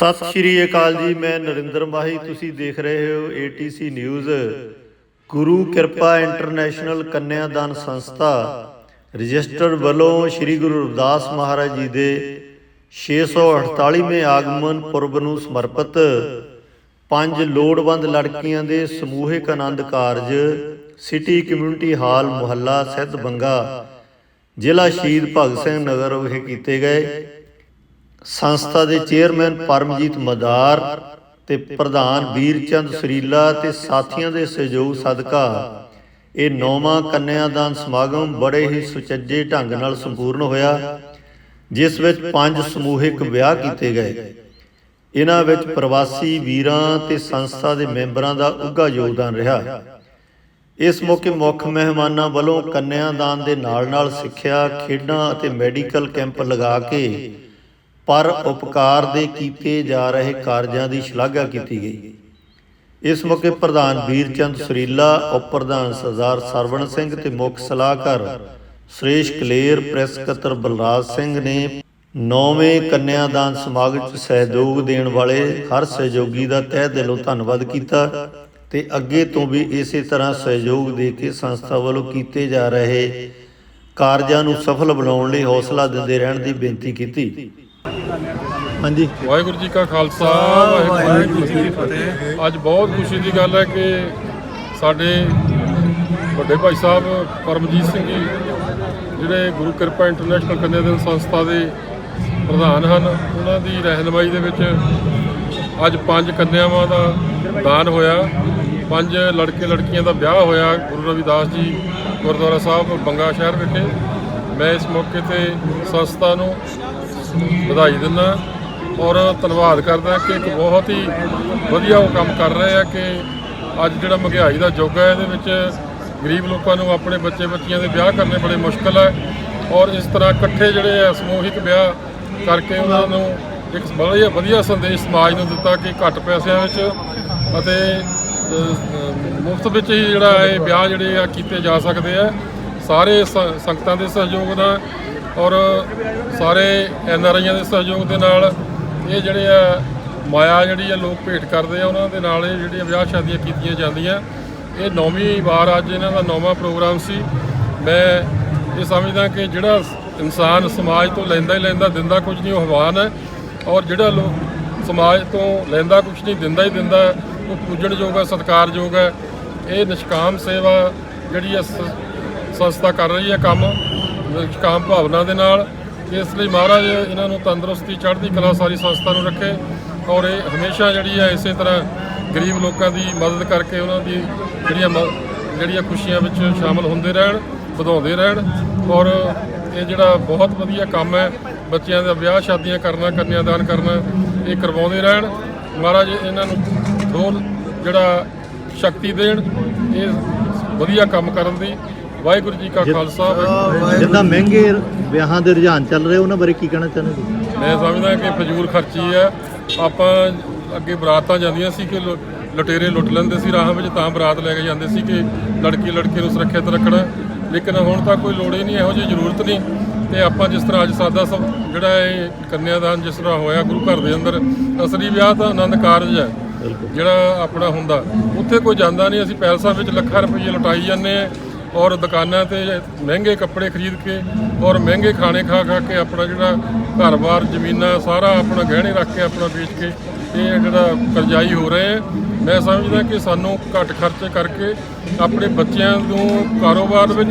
ਸਤਿ ਸ਼੍ਰੀ ਅਕਾਲ ਜੀ, ਮੈਂ ਨਰਿੰਦਰ ਮਾਹੀ, ਤੁਸੀਂ ਦੇਖ ਰਹੇ ਹੋ ATC ਨਿਊਜ਼ ਗੁਰੂ ਕਿਰਪਾ ਇੰਟਰਨੈਸ਼ਨਲ ਕੰਨਿਆਦਾਨ ਸੰਸਥਾ ਰਜਿਸਟਰ ਵੱਲੋਂ ਸ੍ਰੀ ਗੁਰੂ ਰਵਿਦਾਸ ਮਹਾਰਾਜ ਜੀ ਦੇ 648ਵੇਂ ਆਗਮਨ ਪੁਰਬ ਨੂੰ ਸਮਰਪਿਤ ਪੰਜ ਲੋੜਵੰਦ ਲੜਕੀਆਂ ਦੇ ਸਮੂਹਿਕ Anand Karaj, city community hall, ਮੁਹੱਲਾ ਸਿੱਧ ਬੰਗਾ ਜ਼ਿਲ੍ਹਾ ਸ਼ਹੀਦ ਭਗਤ ਸਿੰਘ ਨਗਰ ਵਿਖੇ ਕੀਤੇ ਗਏ। ਸੰਸਥਾ ਦੇ ਚੇਅਰਮੈਨ ਪਰਮਜੀਤ ਮਦਾਰ ਤੇ ਪ੍ਰਧਾਨ ਵੀਰਚੰਦ ਸਰੀਲਾ ਤੇ ਸਾਥੀਆਂ ਦੇ ਸਹਿਯੋਗ ਸਦਕਾ ਇਹ ਨੌਵਾਂ ਕੰਨਿਆਦਾਨ ਸਮਾਗਮ ਬੜੇ ਹੀ ਸੁਚੱਜੇ ਢੰਗ ਨਾਲ ਸੰਪੂਰਨ ਹੋਇਆ, ਜਿਸ ਵਿੱਚ ਪੰਜ ਸਮੂਹਿਕ ਵਿਆਹ ਕੀਤੇ ਗਏ। ਇਹਨਾਂ ਵਿੱਚ ਪ੍ਰਵਾਸੀ ਵੀਰਾਂ ਤੇ ਸੰਸਥਾ ਦੇ ਮੈਂਬਰਾਂ ਦਾ ਉੱਘਾ ਯੋਗਦਾਨ ਰਿਹਾ। ਇਸ ਮੌਕੇ ਮੁੱਖ ਮਹਿਮਾਨਾਂ ਵੱਲੋਂ ਕੰਨਿਆਦਾਨ ਦੇ ਨਾਲ-ਨਾਲ ਸਿੱਖਿਆ, ਖੇਡਾਂ ਅਤੇ ਮੈਡੀਕਲ ਕੈਂਪ ਲਗਾ ਕੇ ਪਰ ਉਪਕਾਰ ਦੇ ਕੀਤੇ ਜਾ ਰਹੇ ਕਾਰਜਾਂ ਦੀ ਸ਼ਲਾਘਾ ਕੀਤੀ ਗਈ। ਇਸ ਮੌਕੇ ਪ੍ਰਧਾਨ ਵੀਰਚੰਦ ਸਰੀਲਾ ਉਪ ਪ੍ਰਧਾਨ ਸਰਦਾਰ ਸਰਵਣ ਸਿੰਘ ਤੇ ਮੁੱਖ ਸਲਾਹਕਾਰ ਸੁਰੇਸ਼ ਕਲੇਰ, ਪ੍ਰੈਸ ਸਕੱਤਰ ਬਲਰਾਜ ਸਿੰਘ ਨੇ ਨੌਵੇਂ ਕੰਨਿਆਦਾਨ ਸਮਾਗਮ 'ਚ ਸਹਿਯੋਗ ਦੇਣ ਵਾਲੇ ਹਰ ਸਹਿਯੋਗੀ ਦਾ ਤਹਿ ਦਿਲੋਂ ਧੰਨਵਾਦ ਕੀਤਾ ਤੇ ਅੱਗੇ ਤੋਂ ਵੀ ਇਸੇ ਤਰ੍ਹਾਂ ਸਹਿਯੋਗ ਦੇ ਕੇ ਸੰਸਥਾ ਵੱਲੋਂ ਕੀਤੇ ਜਾ ਰਹੇ ਕਾਰਜਾਂ ਨੂੰ ਸਫਲ ਬਣਾਉਣ ਲਈ ਹੌਸਲਾ ਦਿੰਦੇ ਰਹਿਣ ਦੀ ਬੇਨਤੀ ਕੀਤੀ। ਹਾਂਜੀ। ਵਾਹਿਗੁਰੂ ਜੀ ਕਾ ਖਾਲਸਾ, ਵਾਹਿਗੁਰੂ ਜੀ ਕੀ ਫਤਿਹ। ਅੱਜ ਬਹੁਤ ਖੁਸ਼ੀ ਦੀ ਗੱਲ ਹੈ ਕਿ ਸਾਡੇ ਵੱਡੇ ਭਾਈ ਸਾਹਿਬ ਪਰਮਜੀਤ ਸਿੰਘ ਜੀ, ਜਿਹੜੇ ਗੁਰੂ ਕਿਰਪਾ ਇੰਟਰਨੈਸ਼ਨਲ ਕੰਨਿਆਦਾਨ ਸੰਸਥਾ ਦੇ ਪ੍ਰਧਾਨ ਹਨ, ਉਹਨਾਂ ਦੀ ਰਹਿਨਮਾਈ ਦੇ ਵਿੱਚ ਅੱਜ ਪੰਜ ਕੰਨਿਆਵਾਂ ਦਾ ਦਾਨ ਹੋਇਆ। ਪੰਜ ਲੜਕੇ ਲੜਕੀਆਂ ਦਾ ਵਿਆਹ ਹੋਇਆ, ਗੁਰੂ ਰਵਿਦਾਸ ਜੀ ਗੁਰਦੁਆਰਾ ਸਾਹਿਬ ਬੰਗਾ ਸ਼ਹਿਰ ਵਿਖੇ। ਮੈਂ ਇਸ ਮੌਕੇ ਤੇ ਸੰਸਥਾ ਨੂੰ ਵਧਾਈ ਦਿੰਦਾ ਔਰ ਧੰਨਵਾਦ ਕਰਦਾ ਕਿ ਇੱਕ ਬਹੁਤ ਹੀ ਵਧੀਆ ਉਹ ਕੰਮ ਕਰ ਰਹੇ ਆ ਕਿ ਅੱਜ ਜਿਹੜਾ ਮਹਿੰਗਾਈ ਦਾ ਯੁੱਗ ਹੈ, ਇਹਦੇ ਵਿੱਚ ਗਰੀਬ ਲੋਕਾਂ ਨੂੰ ਆਪਣੇ ਬੱਚੇ ਬੱਚੀਆਂ ਦੇ ਵਿਆਹ ਕਰਨੇ ਬੜੇ ਮੁਸ਼ਕਲ ਹੈ ਔਰ ਇਸ ਤਰ੍ਹਾਂ ਇਕੱਠੇ ਜਿਹੜੇ ਆ ਸਮੂਹਿਕ ਵਿਆਹ ਕਰਕੇ ਉਹਨਾਂ ਨੂੰ ਇੱਕ ਬੜਾ ਵਧੀਆ ਸੰਦੇਸ਼ ਸਮਾਜ ਨੂੰ ਦਿੱਤਾ ਕਿ ਘੱਟ ਪੈਸਿਆਂ ਵਿੱਚ ਅਤੇ ਮੁਫਤ ਵਿੱਚ ਹੀ ਜਿਹੜਾ ਇਹ ਵਿਆਹ ਜਿਹੜੇ ਆ ਕੀਤੇ ਜਾ ਸਕਦੇ ਆ। ਸਾਰੇ ਸ- ਸੰਗਤਾਂ ਦੇ ਸਹਿਯੋਗ ਨਾਲ ਔਰ ਸਾਰੇ ਐਨ ਆਰ ਆਈਆਂ ਦੇ ਸਹਿਯੋਗ ਦੇ ਨਾਲ ਇਹ ਜਿਹੜੇ ਆ ਮਾਇਆ ਜਿਹੜੀ ਆ ਲੋਕ ਭੇਟ ਕਰਦੇ ਆ ਉਹਨਾਂ ਦੇ ਨਾਲ ਇਹ ਜਿਹੜੀਆਂ ਵਿਆਹ ਸ਼ਾਦੀਆਂ ਕੀਤੀਆਂ ਜਾਂਦੀਆਂ। ਇਹ ਨੌਵੀਂ ਵਾਰ ਅੱਜ ਇਹਨਾਂ ਦਾ ਨੌਵਾਂ ਪ੍ਰੋਗਰਾਮ ਸੀ। ਮੈਂ ਇਹ ਸਮਝਦਾ ਕਿ ਜਿਹੜਾ ਇਨਸਾਨ ਸਮਾਜ ਤੋਂ ਲੈਂਦਾ ਹੀ ਲੈਂਦਾ ਦਿੰਦਾ ਕੁਝ ਨਹੀਂ ਉਹ ਹਵਾਨ ਹੈ। ਔਰ ਜਿਹੜਾ ਲੋਕ ਸਮਾਜ ਤੋਂ ਲੈਂਦਾ ਕੁਝ ਨਹੀਂ ਦਿੰਦਾ ਹੀ ਦਿੰਦਾ ਹੈ, ਉਹ ਪੂਜਣਯੋਗ ਹੈ ਸਤਿਕਾਰਯੋਗ ਹੈ। ਇਹ ਨਿਸ਼ਕਾਮ ਸੇਵਾ ਜਿਹੜੀ ਹੈ ਸ- ਸੰਸਥਾ ਕਰ ਰਹੀ ਹੈ ਕੰਮ। ਕਾਮ ਭਾਵਨਾ ਦੇ ਨਾਲ ਇਸ ਲਈ ਮਹਾਰਾਜ ਇਹਨਾਂ ਨੂੰ ਤੰਦਰੁਸਤੀ ਚੜ੍ਹਦੀ ਕਲਾ ਸਾਰੀ ਸੰਸਥਾ ਨੂੰ ਰੱਖੇ ਔਰ ਇਹ ਹਮੇਸ਼ਾ ਜਿਹੜੀ ਹੈ ਇਸੇ ਤਰ੍ਹਾਂ ਗਰੀਬ ਲੋਕਾਂ ਦੀ ਮਦਦ ਕਰਕੇ ਉਹਨਾਂ ਦੀ ਜਿਹੜੀਆਂ ਮ- ਜਿਹੜੀਆਂ ਖੁਸ਼ੀਆਂ ਵਿੱਚ ਸ਼ਾਮਲ ਹੁੰਦੇ ਰਹਿਣ, ਵਧਾਉਂਦੇ ਰਹਿਣ ਔਰ ਇਹ ਜਿਹੜਾ ਬਹੁਤ ਵਧੀਆ ਕੰਮ ਹੈ, ਬੱਚਿਆਂ ਦਾ ਵਿਆਹ ਸ਼ਾਦੀਆਂ ਕਰਨਾ, ਕੰਨਿਆਦਾਨ ਕਰਨਾ, ਇਹ ਕਰਵਾਉਂਦੇ ਰਹਿਣ। ਮਹਾਰਾਜ ਇਹਨਾਂ ਨੂੰ ਹੋਰ ਜਿਹੜਾ ਸ਼ਕਤੀ ਦੇਣ, ਇਹ ਵਧੀਆ ਕੰਮ ਕਰਨ ਦੀ ਵਾਹਿਗੁਰੂ ਜੀ ਕਾ ਖਾਲਸਾ ਜਿੱਦਾਂ ਮਹਿੰਗੇ ਵਿਆਹਾਂ ਦੇ ਰੁਝਾਨ ਚੱਲ ਰਹੇ ਉਹਨਾਂ ਬਾਰੇ ਕੀ ਕਹਿਣਾ ਚਾਹੁੰਦੇ ਤੁਸੀਂ? ਮੈਂ ਸਮਝਦਾ ਕਿ ਫਜ਼ੂਲ ਖਰਚੀ ਹੈ। ਆਪਾਂ ਅੱਗੇ ਬਰਾਤਾਂ ਜਾਂਦੀਆਂ ਸੀ ਕਿ ਲੁਟੇਰੇ ਲੁੱਟ ਲੈਂਦੇ ਸੀ ਰਾਹਾਂ ਵਿੱਚ ਤਾਂ ਬਰਾਤ ਲੈ ਕੇ ਜਾਂਦੇ ਸੀ ਕਿ ਲੜਕੀ ਲੜਕੇ ਨੂੰ ਸੁਰੱਖਿਅਤ ਰੱਖਣਾ। ਲੇਕਿਨ ਹੁਣ ਤਾਂ ਕੋਈ ਲੋੜ ਹੀ ਨਹੀਂ ਇਹੋ ਜਿਹੀ ਜ਼ਰੂਰਤ ਨਹੀਂ। ਤੇ ਆਪਾਂ ਜਿਸ ਤਰ੍ਹਾਂ ਅੱਜ ਸਾਦਾ ਸਭ ਜਿਹੜਾ ਇਹ ਕੰਨਿਆਦਾਨ ਜਿਸ ਤਰ੍ਹਾਂ ਹੋਇਆ ਗੁਰੂ ਘਰ ਦੇ ਅੰਦਰ ਅਸਲੀ ਵਿਆਹ ਤਾਂ ਆਨੰਦ ਕਾਰਜ ਹੈ। ਜਿਹੜਾ ਆਪਣਾ ਹੁੰਦਾ ਉੱਥੇ ਕੋਈ ਜਾਂਦਾ ਨਹੀਂ। ਅਸੀਂ ਪੈਲਸਾਂ ਵਿੱਚ ਲੱਖਾਂ ਰੁਪਏ ਲੁਟਾਈ ਜਾਂਦੇ ਆ ਔਰ ਦੁਕਾਨਾਂ ਤੇ ਮਹਿੰਗੇ ਕੱਪੜੇ ਖਰੀਦ ਕੇ ਔਰ ਮਹਿੰਗੇ ਖਾਣੇ ਖਾ ਖਾ ਕੇ ਆਪਣਾ ਜਿਹੜਾ ਘਰ-ਬਾਰ, ਜ਼ਮੀਨਾਂ ਸਾਰਾ ਆਪਣਾ ਗਹਿਣੇ ਰੱਖ ਕੇ ਆਪਣਾ ਵੇਚ ਕੇ ਇਹ ਜਿਹੜਾ ਕਰਜ਼ਾਈ ਹੋ ਰਹੇ ਹੈ। ਮੈਂ ਸਮਝਦਾ ਕਿ ਸਾਨੂੰ ਘੱਟ ਖਰਚੇ ਕਰਕੇ ਆਪਣੇ ਬੱਚਿਆਂ ਨੂੰ ਕਾਰੋਬਾਰ ਵਿੱਚ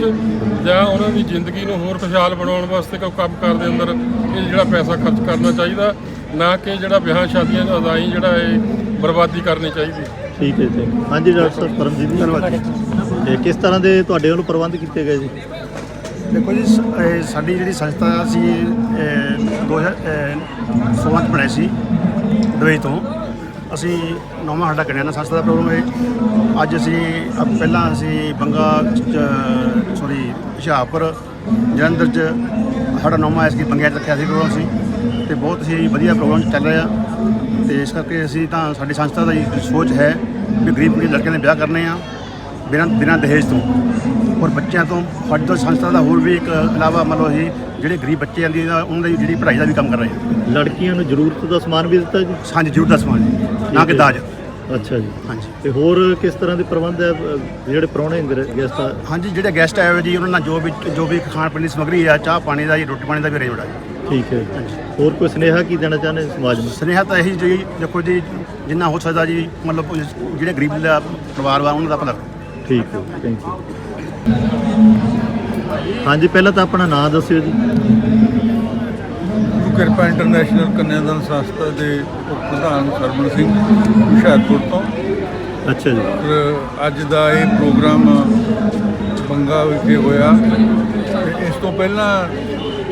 ਜਾਂ ਉਹਨਾਂ ਦੀ ਜ਼ਿੰਦਗੀ ਨੂੰ ਹੋਰ ਖੁਸ਼ਹਾਲ ਬਣਾਉਣ ਵਾਸਤੇ ਕੋਈ ਕੰਮ ਕਾਰ ਦੇ ਅੰਦਰ ਇਹ ਜਿਹੜਾ ਪੈਸਾ ਖਰਚ ਕਰਨਾ ਚਾਹੀਦਾ, ਨਾ ਕਿ ਜਿਹੜਾ ਵਿਆਹ, ਸ਼ਾਦੀਆਂ ਦਾ ਅਦਾਈ ਜਿਹੜਾ ਇਹ ਬਰਬਾਦੀ ਕਰਨੀ ਚਾਹੀਦੀ ਠੀਕ ਹੈ ਜੀ। ਹਾਂਜੀ, ਡਾਕਟਰ ਸਾਹਿਬ, ਪਰਮਜੀਤ ਧੰਨਵਾਦ ਤੇ ਕਿਸ ਤਰ੍ਹਾਂ ਦੇ ਤੁਹਾਡੇ ਵੱਲੋਂ ਪ੍ਰਬੰਧ ਕੀਤੇ ਗਏ ਜੀ? ਦੇਖੋ ਜੀ, ਸ- ਇਹ ਸਾਡੀ ਜਿਹੜੀ ਸੰਸਥਾ ਸੀ 2016 ਚ ਬਣਾਈ ਸੀ, ਦੁਬਈ ਤੋਂ। ਅਸੀਂ ਨੌਵਾਂ ਸਾਡਾ ਕਰਿਆ ਸੰਸਥਾ ਦਾ ਪ੍ਰੋਗਰਾਮ ਹੈ। ਅੱਜ ਅਸੀਂ, ਅ- ਪਹਿਲਾਂ ਅਸੀਂ ਬੰਗਾ ਸੌਰੀ ਹੁਸ਼ਿਆਰਪੁਰ, ਜਲੰਧਰ ਚ ਸਾਡਾ ਨੌਵਾਂ ਐਸ ਕੀ ਬੰਗਿਆ 'ਚ ਰੱਖਿਆ ਸੀ ਪ੍ਰੋਗਰਾਮ ਸੀ ਤੇ ਬਹੁਤ ਹੀ ਵਧੀਆ ਪ੍ਰੋਗਰਾਮ ਚੱਲ ਰਿਹਾ। ਤੇ ਇਸ ਕਰਕੇ ਅਸੀਂ ਤਾਂ ਸਾਡੀ ਸੰਸਥਾ ਦਾ ਹੀ ਸੋਚ ਹੈ ਵੀ ਗਰੀਬ ਕੁੜੀ ਲੜਕਿਆਂ ਦੇ ਵਿਆਹ ਕਰਨੇ ਆ। ਬਿਨਾਂ ਬਿਨਾਂ ਦਹੇਜ ਤੋਂ। ਔਰ ਬੱਚਿਆਂ ਤੋਂ ਸਾਡੀ ਤੋਂ ਸੰਸਥਾ ਦਾ ਹੋਰ ਵੀ ਇੱਕ ਇਲਾਵਾ ਮੰਨ ਲਓ ਅਸੀਂ ਜਿਹੜੇ ਗਰੀਬ ਬੱਚੇ ਆਂਦੀ ਉਹਨਾਂ ਦੀ ਜਿਹੜੀ ਪੜ੍ਹਾਈ ਦਾ ਵੀ ਕੰਮ ਕਰ ਰਹੇ ਹਾਂ ਲੜਕੀਆਂ ਨੂੰ ਜ਼ਰੂਰਤ ਦਾ ਸਮਾਨ ਵੀ ਦਿੱਤਾ ਜੀ? ਹਾਂਜੀ ਜ਼ਰੂਰ ਦਾ ਸਮਾਨ ਜੀ ਨਾ ਕਿ ਦਾਜ। ਅੱਛਾ ਜੀ। ਹਾਂਜੀ। ਤੇ ਹੋਰ ਕਿਸ ਤਰ੍ਹਾਂ ਦੇ ਪ੍ਰਬੰਧ ਹੈ ਅ, ਜਿਹੜੇ ਪ੍ਰਾਹੁਣੇ ਗੈਸਟ ਆ? ਹਾਂਜੀ ਜਿਹੜੇ ਗੈਸਟ ਆਏ ਹੋਏ ਜੀ ਉਹਨਾਂ ਨਾਲ ਜੋ ਵੀ ਜੋ ਵੀ ਖਾਣ ਪੀਣ ਦੀ ਸਮੱਗਰੀ ਆ ਚਾਹ ਪਾਣੀ ਦਾ ਜੀ ਰੋਟੀ ਪਾਣੀ ਦਾ ਵੀ ਅਰੇਂਜਮੈਂਟ ਹੈ ਠੀਕ ਹੈ ਹਾਂਜੀ। ਹੋਰ ਕੋਈ ਸੁਨੇਹਾ ਕੀ ਦੇਣਾ ਚਾਹੁੰਦੇ ਸਮਾਜ ਨੂੰ? ਸੁਨੇਹਾ ਤਾਂ ਇਹੀ ਜੀ ਦੇਖੋ ਜੀ ਜਿੰਨਾ ਹੋ ਸਕਦਾ ਜੀ ਮਤਲਬ ਜਿਹੜੇ ਗਰੀਬ ਦਾ ਪਰਿਵਾਰ ਵਾ ਉਹਨਾਂ ਦਾ ਭਲਾ ਕਰੋ। ਠੀਕ ਹੈ ਥੈਂਕ ਯੂ ਹਾਂਜੀ ਪਹਿਲਾਂ ਤਾਂ ਆਪਣਾ ਨਾਮ ਦੱਸਿਓ ਜੀ। ਗੁਰੂ ਕਿਰਪਾ ਇੰਟਰਨੈਸ਼ਨਲ ਕੰਨਿਆਦਾਨ ਸੰਸਥਾ ਦੇ ਉਪ ਪ੍ਰਧਾਨ ਸਰਵਣ ਸਿੰਘ ਹੁਸ਼ਿਆਰਪੁਰ ਤੋਂ। ਅੱਛਾ ਜੀ। ਅੱਜ ਦਾ ਇਹ ਪ੍ਰੋਗਰਾਮ ਬੰਗਾ ਵਿਖੇ ਹੋਇਆ। ਇਸ ਤੋਂ ਪਹਿਲਾਂ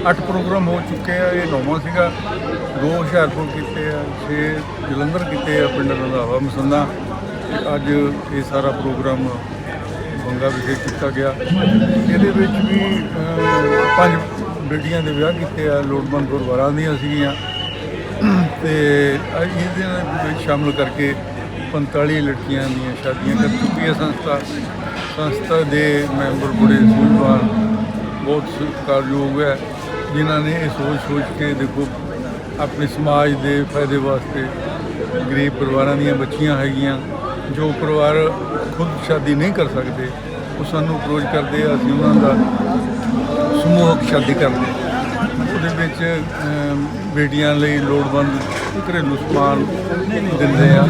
ਅੱਠ ਪ੍ਰੋਗਰਾਮ ਹੋ ਚੁੱਕੇ ਆ ਇਹ ਨੌਵਾਂ ਸੀਗਾ। ਦੋ ਹੁਸ਼ਿਆਰਪੁਰ ਕੀਤੇ ਆ ਛੇ ਜਲੰਧਰ ਕੀਤੇ ਆ ਪਿੰਡ ਰੰਧਾਵਾ ਮਸੰਦਾ ਅੱਜ ਇਹ ਸਾਰਾ ਪ੍ਰੋਗਰਾਮ ਬੰਗਾ ਵਿਖੇ ਕੀਤਾ ਗਿਆ। ਇਹਦੇ ਵਿੱਚ ਵੀ ਪੰਜ ਬੇਟੀਆਂ ਦੇ ਵਿਆਹ ਕੀਤੇ ਆ, ਲੋੜਵੰਦ ਪਰਿਵਾਰਾਂ ਦੀਆਂ ਸੀਗੀਆਂ। ਤੇ ਇਹਦੇ ਵਿੱਚ ਸ਼ਾਮਲ ਕਰਕੇ 45 ਲੜਕੀਆਂ ਦੀਆਂ ਸ਼ਾਦੀਆਂ ਕਰ ਚੁੱਕੀ ਹੈ ਸੰਸਥਾ। ਸੰਸਥਾ ਦੇ ਮੈਂਬਰ ਬੜੇ ਸੂਝਵਾਨ, ਬਹੁਤ ਸਤਿਕਾਰਯੋਗ ਹੈ, ਜਿਨ੍ਹਾਂ ਨੇ ਇਹ ਸੋਚ ਸੋਚ ਕੇ ਦੇਖੋ, ਆਪਣੇ ਸਮਾਜ ਦੇ ਫਾਇਦੇ ਵਾਸਤੇ ਗਰੀਬ ਪਰਿਵਾਰਾਂ ਦੀਆਂ ਬੱਚੀਆਂ ਹੈਗੀਆਂ। ਜੋ ਪਰਿਵਾਰ ਖੁਦ ਸ਼ਾਦੀ ਨਹੀਂ ਕਰ ਸਕਦੇ, ਉਹ ਸਾਨੂੰ ਅਪਰੋਚ ਕਰਦੇ ਆ, ਅਸੀਂ ਉਹਨਾਂ ਦਾ ਸਮੂਹਕ ਸ਼ਾਦੀ ਕਰਦੇ ਉਹਦੇ ਵਿੱਚ ਬੇਟੀਆਂ ਲਈ ਲੋੜਵੰਦ ਘਰੇਲੂ ਸਮਾਨ ਦਿੰਦੇ ਆ।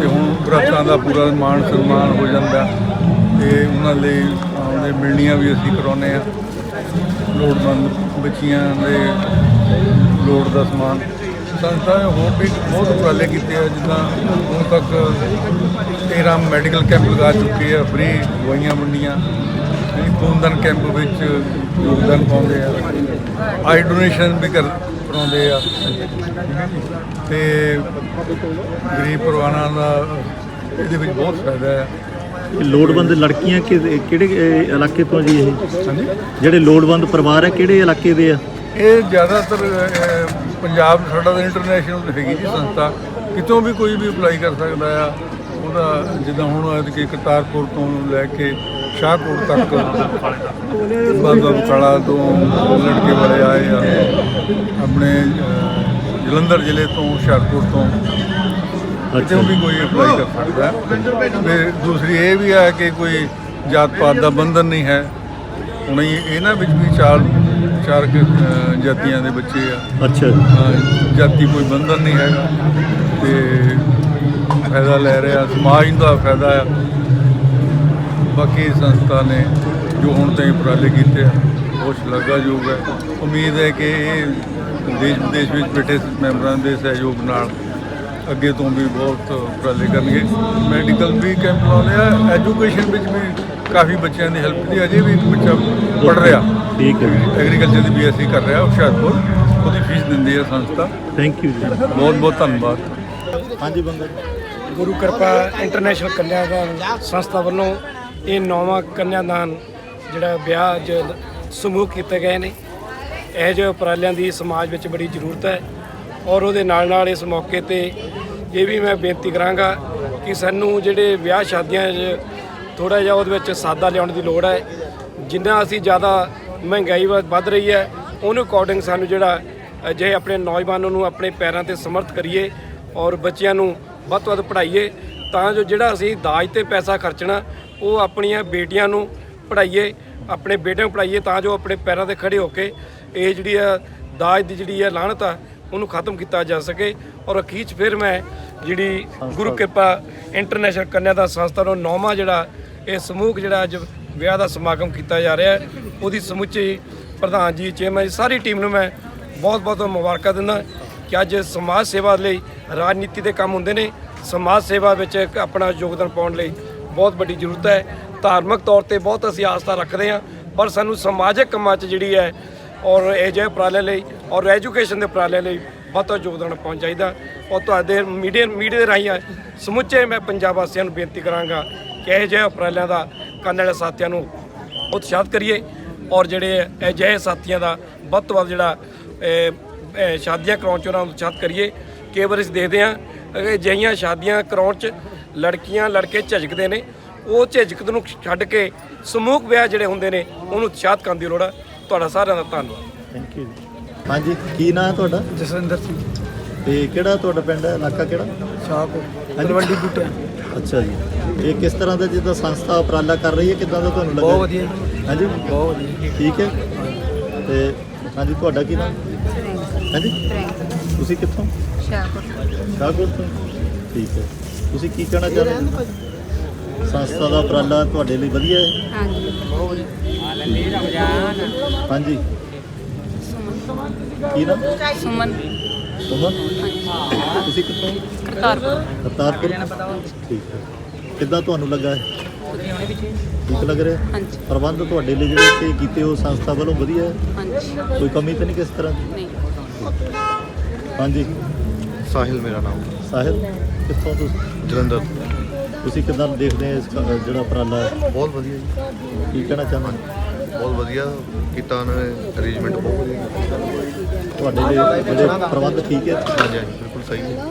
ਤੇ ਹੁਣ ਬਰਾਤਾਂ ਦਾ ਪੂਰਾ ਮਾਣ ਸਨਮਾਨ ਹੋ ਜਾਂਦਾ। ਤੇ ਉਹਨਾਂ ਲਈ ਉਹਦੇ ਮਿਲਣੀਆਂ ਵੀ ਅਸੀਂ ਕਰਾਉਂਦੇ ਆ। ਲੋੜਵੰਦ ਬੱਚੀਆਂ ਦੇ ਲੋੜ ਦਾ ਸਮਾਨ। ਸੰਸਥਾ ਨੇ ਹੋਰ ਵੀ ਬਹੁਤ ਉਪਰਾਲੇ ਕੀਤੇ ਆ ਜਿੱਦਾਂ ਹੁਣ ਤੱਕ 13 ਮੈਡੀਕਲ ਕੈਂਪ ਲਗਾ ਚੁੱਕੇ ਆ ਫ੍ਰੀ ਦਵਾਈਆਂ ਵੰਡੀਆਂ। ਇਹ ਖੂਨਦਾਨ ਕੈਂਪ ਵਿੱਚ ਯੋਗਦਾਨ ਪਾਉਂਦੇ ਆ। ਆਈ ਡੋਨੇਸ਼ਨ ਵੀ ਕਰ ਕਰਾਉਂਦੇ ਆ। ਤੇ ਗਰੀਬ ਪਰਿਵਾਰਾਂ ਦਾ ਇਹਦੇ ਵਿੱਚ ਬਹੁਤ ਫਾਇਦਾ ਹੈ ਇਹ ਲੋੜਵੰਦ ਲੜਕੀਆਂ ਕਿ- ਕਿਹੜੇ ਇਲਾਕੇ ਤੋਂ ਜੀ ਇਹ? ਜਿਹੜੇ ਲੋੜਵੰਦ ਪਰਿਵਾਰ ਹੈ ਕਿਹੜੇ ਇਲਾਕੇ ਦੇ ਆ? ਇਹ ਜ਼ਿਆਦਾਤਰ ਪੰਜਾਬ ਸਾਡਾ ਤਾਂ ਇੰਟਰਨੈਸ਼ਨਲ ਹੈਗੀ ਜੀ ਸੰਸਥਾ। ਕਿਤੋਂ ਵੀ ਕੋਈ ਵੀ ਅਪਲਾਈ ਕਰ ਸਕਦਾ ਆ, ਉਹਦਾ ਜਿੱਦਾਂ ਹੁਣ ਕਿ ਕਰਤਾਰਪੁਰ ਤੋਂ ਲੈ ਕੇ ਸ਼ਾਹਪੁਰ ਤੱਕ, ਬਾਬਾ ਬਕਾਲਾ ਤੋਂ ਲੜਕੇ ਵਾਲੇ ਆਏ ਆ, ਆਪਣੇ ਜਲੰਧਰ ਜ਼ਿਲ੍ਹੇ ਤੋਂ, ਹੁਸ਼ਿਆਰਪੁਰ ਤੋਂ। ਕਿਤੋਂ ਵੀ ਕੋਈ ਅਪਲਾਈ ਕਰ ਸਕਦਾ। ਹੈ ਤੇ ਦੂਸਰੀ ਇਹ ਵੀ ਹੈ ਕਿ ਕੋਈ ਜਾਤ ਪਾਤ ਦਾ ਬੰਧਨ ਨਹੀਂ ਹੈ। ਹੁਣ ਇਹਨਾਂ ਵਿੱਚ ਵੀ ਚਾਰ ਚਾਰ ਕੁ, ਅਹ, ਜਾਤੀਆਂ ਦੇ ਬੱਚੇ ਆ। ਅੱਛਾ। ਜੀ ਅਹ, ਜਾਤੀ ਕੋਈ ਬੰਧਨ ਨਹੀਂ ਹੈਗਾ ਤੇ ਫਾਇਦਾ ਲੈ ਰਿਹਾ ਸਮਾਜ ਦਾ ਫਾਇਦਾ ਆ। ਬਾਕੀ ਸੰਸਥਾ ਨੇ ਜੋ ਹੁਣ ਤਾਈਂ ਉਪਰਾਲੇ ਕੀਤੇ ਆ ਉਹ ਸ਼ਲਾਘਾਯੋਗ ਹੈ। ਉਮੀਦ ਹੈ ਕਿ ਇਹ ਦੇਸ਼ ਵਿਦੇਸ਼ ਵਿੱਚ ਬੈਠੇ ਮੈਂਬਰਾਂ ਦੇ ਸਹਿਯੋਗ ਨਾਲ ਅੱਗੇ ਤੋਂ ਵੀ ਬਹੁਤ ਉਪਰਾਲੇ ਕਰਨਗੇ। ਮੈਡੀਕਲ ਵੀ ਕੈਂਪ ਲਾਉਂਦੇ ਆ ਐਜੂਕੇਸ਼ਨ ਵਿੱਚ ਵੀ ਕਾਫੀ ਬੱਚਿਆਂ ਦੀ ਹੈਲਪ ਦੀ ਅਜੇ ਵੀ ਇੱਕ ਬੱਚਾ ਪੜ ਰਿਹਾ। ਠੀਕ ਹੈ। ਜੀ ਐਗਰੀਕਲਚਰ ਦੀ ਬੀਐਸਸੀ ਕਰ ਰਿਹਾ ਹੁਸ਼ਿਆਰਪੁਰ। ਉਹਦੀ ਫੀਸ ਦਿੰਦੀ ਹੈ ਸੰਸਥਾ। ਥੈਂਕ ਯੂ ਜੀ। ਬਹੁਤ ਬਹੁਤ ਧੰਨਵਾਦ। ਹਾਂਜੀ ਬੰਗਾ ਗੁਰੂ ਕਿਰਪਾ ਇੰਟਰਨੈਸ਼ਨਲ ਕੰਨਿਆਦਾਨ ਸੰਸਥਾ ਵੱਲੋਂ ਇਹ ਨੌਵਾਂ ਕੰਨਿਆਦਾਨ ਜਿਹੜਾ ਵਿਆਹ ਅੱਜ ਸਮੂਹ ਕੀਤੇ ਗਏ ਨੇ। ਇਹ ਜਿਹੇ ਉਪਰਾਲਿਆਂ ਦੀ ਸਮਾਜ ਵਿੱਚ ਬੜੀ ਜ਼ਰੂਰਤ ਹੈ ਔਰ ਉਹਦੇ ਨਾਲ ਨਾਲ ਇਸ ਮੌਕੇ ਤੇ ਇਹ ਵੀ ਮੈਂ ਬੇਨਤੀ ਕਰਾਂਗਾ ਕਿ ਸਾਨੂੰ ਜਿਹੜੇ ਵਿਆਹ ਸ਼ਾਦੀਆਂ 'ਚ ਥੋੜਾ ਜਿਹਾ ਉਹਦੇ ਵਿੱਚ ਸਾਦਾ ਲਿਆਉਣ ਦੀ ਲੋੜ ਹੈ। ਜਿੰਨਾ ਅਸੀਂ ਜ਼ਿਆਦਾ ਮਹਿੰਗਾਈ ਵੱਧ ਰਹੀ ਹੈ ਉਹਨੂੰ ਅਕੋਰਡਿੰਗ ਸਾਨੂੰ ਜਿਹੜਾ ਜੇ ਆਪਣੇ ਨੌਜਵਾਨਾਂ ਨੂੰ ਆਪਣੇ ਪੈਰਾਂ ਤੇ ਸਮਰਥ ਕਰੀਏ ਔਰ ਬੱਚਿਆਂ ਨੂੰ ਵੱਧ ਤੋਂ ਵੱਧ ਪੜ੍ਹਾਈਏ ਤਾਂ ਜੋ ਜਿਹੜਾ ਅਸੀਂ ਦਾਜ ਤੇ ਪੈਸਾ ਖਰਚਣਾ ਉਹ ਆਪਣੀਆਂ ਬੇਟੀਆਂ ਨੂੰ ਪੜ੍ਹਾਈਏ ਆਪਣੇ ਬੇਟਿਆਂ ਨੂੰ ਪੜ੍ਹਾਈਏ ਤਾਂ ਜੋ ਆਪਣੇ ਪੈਰਾਂ ਤੇ ਖੜੇ ਹੋ ਕੇ ਇਹ ਜਿਹੜੀ ਆ ਦਾਜ ਦੀ ਜਿਹੜੀ ਆ ਲਾਹਨਤ ਆ ਉਹਨੂੰ ਖਤਮ ਕੀਤਾ ਜਾ ਸਕੇ। ਔਰ ਅਖੀਰ ਫਿਰ ਮੈਂ ਜਿਹੜੀ ਗੁਰੂ ਕਿਰਪਾ ਇੰਟਰਨੈਸ਼ਨਲ ਕੰਨਿਆਦਾਨ ਸੰਸਥਾ ਨੂੰ ਨੌਵਾਂ ਜਿਹੜਾ ਇਹ ਸਮੂਹ ਜਿਹੜਾ ਅੱਜ ਵਿਆਹ ਦਾ ਸਮਾਗਮ ਕੀਤਾ ਜਾ ਰਿਹਾ ਹੈ, ਉਹਦੀ ਸਮੁੱਚੀ ਪ੍ਰਧਾਨ ਜੀ, ਚੇਅਰਮੈਨ ਜੀ, ਸਾਰੀ ਟੀਮ ਨੂੰ ਮੈਂ ਬਹੁਤ ਬਹੁਤ ਮੁਬਾਰਕਾਂ ਦਿੰਦਾ ਕਿ ਅੱਜ ਸਮਾਜ ਸੇਵਾ ਲਈ ਰਾਜਨੀਤੀ ਦੇ ਕੰਮ ਹੁੰਦੇ ਨੇ। ਸਮਾਜ ਸੇਵਾ ਵਿੱਚ ਇੱਕ ਆਪਣਾ ਯੋਗਦਾਨ ਪਾਉਣ ਲਈ ਬਹੁਤ ਵੱਡੀ ਜ਼ਰੂਰਤ ਹੈ। ਧਾਰਮਿਕ ਤੌਰ ਤੇ ਬਹੁਤ ਅਸੀਂ ਆਸਥਾ ਰੱਖਦੇ ਹਾਂ, ਪਰ ਸਾਨੂੰ ਸਮਾਜਿਕ ਕੰਮਾਂ 'ਚ ਜਿਹੜੀ ਹੈ ਔਰ ਇਹ ਜਿਹੇ ਉਪਰਾਲੇ ਲਈ ਔਰ ਐਜੂਕੇਸ਼ਨ ਦੇ ਉਪਰਾਲੇ ਲਈ ਬਹੁਤ ਬਹੁਤ ਯੋਗਦਾਨ ਪਾਉਣਾ ਚਾਹੀਦਾ। ਔਰ ਤੁਹਾਡੇ ਮੀਡੀਆ ਮੀਡੀਆ ਦੇ ਰਾਹੀਂ ਸਮੁੱਚੇ ਮੈਂ ਪੰਜਾਬ ਵਾਸੀਆਂ ਨੂੰ ਬੇਨਤੀ ਕਰਾਂਗਾ ਕਿ ਇਹ ਜਿਹੇ ਉਪਰਾਲਿਆਂ ਦਾ ਕਰਨ ਵਾਲੇ ਸਾਥੀਆਂ ਨੂੰ ਉਤਸ਼ਾਹਿਤ ਕਰੀਏ ਔਰ ਜਿਹੜੇ ਅਜਿਹੇ ਸਾਥੀਆਂ ਦਾ ਵੱਧ ਤੋਂ ਵੱਧ ਜਿਹੜਾ ਸ਼ਾਦੀਆਂ ਕਰਾਉਣ ਚ ਉਹਨਾਂ ਨੂੰ ਉਤਸ਼ਾਹਿਤ ਕਰੀਏ। ਕਈ ਵਾਰ ਅਸੀਂ ਦੇਖਦੇ ਹਾਂ ਕਿ ਅਜਿਹੀਆਂ ਸ਼ਾਦੀਆਂ ਕਰਾਉਣ ਚ ਲੜਕੀਆਂ ਲੜਕੇ ਝਿਜਕਦੇ ਨੇ। ਉਹ ਝਿਜਕ ਨੂੰ ਛੱਡ ਕੇ ਸਮੂਹ ਵਿਆਹ ਜਿਹੜੇ ਹੁੰਦੇ ਨੇ ਉਹਨੂੰ ਉਤਸ਼ਾਹਤ ਕਰਨ ਦੀ ਲੋੜ ਹੈ ਤੁਹਾਡਾ ਸਾਰਿਆਂ ਦਾ ਧੰਨਵਾਦ। ਥੈਂਕ ਯੂ ਹਾਂਜੀ ਕੀ ਨਾਂ ਹੈ ਤੁਹਾਡਾ? ਜਸਵਿੰਦਰ ਸਿੰਘ। ਤੇ ਕਿਹੜਾ ਤੁਹਾਡਾ ਪਿੰਡ ਹੈ? ਇਲਾਕਾ ਕਿਹੜਾ? ਹਾਂਜੀ। ਤਲਵੰਡੀ ਬੂਟਿਆ ਅੱਛਾ ਜੀ। ਇਹ ਕਿਸ ਤਰ੍ਹਾਂ ਦਾ ਜਿੱਦਾਂ ਸੰਸਥਾ ਉਪਰਾਲਾ ਕਰ ਰਹੀ ਹੈ ਕਿਦਾਂ ਦਾ ਤੁਹਾਨੂੰ ਲੱਗਾ ਬਹੁਤ ਵਧੀਆ ਜੀ। ਹਾਂਜੀ? ਬਹੁਤ ਵਧੀਆ। ਠੀਕ ਹੈ। ਤੇ ਹਾਂਜੀ ਤੁਹਾਡਾ ਕੀ ਨਾਮ? ਹਾਂਜੀ? ਤੁਸੀਂ ਕਿੱਥੋਂ? ਸ਼ਾਹਪੁਰ ਸ਼ਾਹਕੋਟ ਤੋਂ। ਠੀਕ ਹੈ। ਤੁਸੀਂ ਕੀ ਕਹਿਣਾ ਚਾਹੁੰਦੇ ਹੋ? ਸੰਸਥਾ ਦਾ ਉਪਰਾਲਾ ਤੁਹਾਡੇ ਲਈ ਵਧੀਆ ਹੈ? ਹਾਂਜੀ। ਹਾਂਜੀ। ਕੀ ਨਾਮ? ਸੁਮਨ। ਸੁਮਨ ਤੁਸੀਂ ਕਿੱਥੋਂ? ਕਰਤਾਰਪੁਰ। ਕਰਤਾਰਪੁਰ? ਠੀਕ ਹੈ। ਕਿੱਦਾਂ ਤੁਹਾਨੂੰ ਲੱਗਾ ਹੈ ਠੀਕ ਲੱਗ ਰਿਹਾ? ਹਾਂਜੀ। ਪ੍ਰਬੰਧ ਤੁਹਾਡੇ ਲਈ ਜਿਹੜੇ ਇੱਥੇ ਕੀਤੇ ਉਹ ਸੰਸਥਾ ਵੱਲੋਂ ਵਧੀਆ ਹੈ? ਹਾਂਜੀ। ਕੋਈ ਕਮੀ ਤਾਂ ਨਹੀਂ ਕਿਸ ਤਰ੍ਹਾਂ ਦੀ? ਨਹੀਂ। ਹਾਂਜੀ। ਸਾਹਿਲ ਮੇਰਾ ਨਾਮ। ਸਾਹਿਲ ਕਿੱਥੋਂ ਤੁਸੀਂ? ਜਲੰਧਰ ਤੁਸੀਂ ਕਿੱਦਾਂ ਦੇਖਦੇ ਹੋ ਇਸ ਜਿਹੜਾ ਉਪਰਾਲਾ ਹੈ? ਬਹੁਤ ਵਧੀਆ ਜੀ। ਕੀ ਕਹਿਣਾ ਚਾਹੁੰਦੇ ਹੋ? ਬਹੁਤ ਵਧੀਆ ਕੀਤਾ ਉਹਨਾਂ ਨੇ ਅਰੇਂਜਮੈਂਟ ਬਹੁਤ ਵਧੀਆ। ਤੁਹਾਡੇ ਲਈ ਜਿਹੜੇ ਪ੍ਰਬੰਧ ਠੀਕ ਹੈ ਹਾਂਜੀ ਹਾਂਜੀ ਬਿਲਕੁਲ ਸਹੀ ਹੈ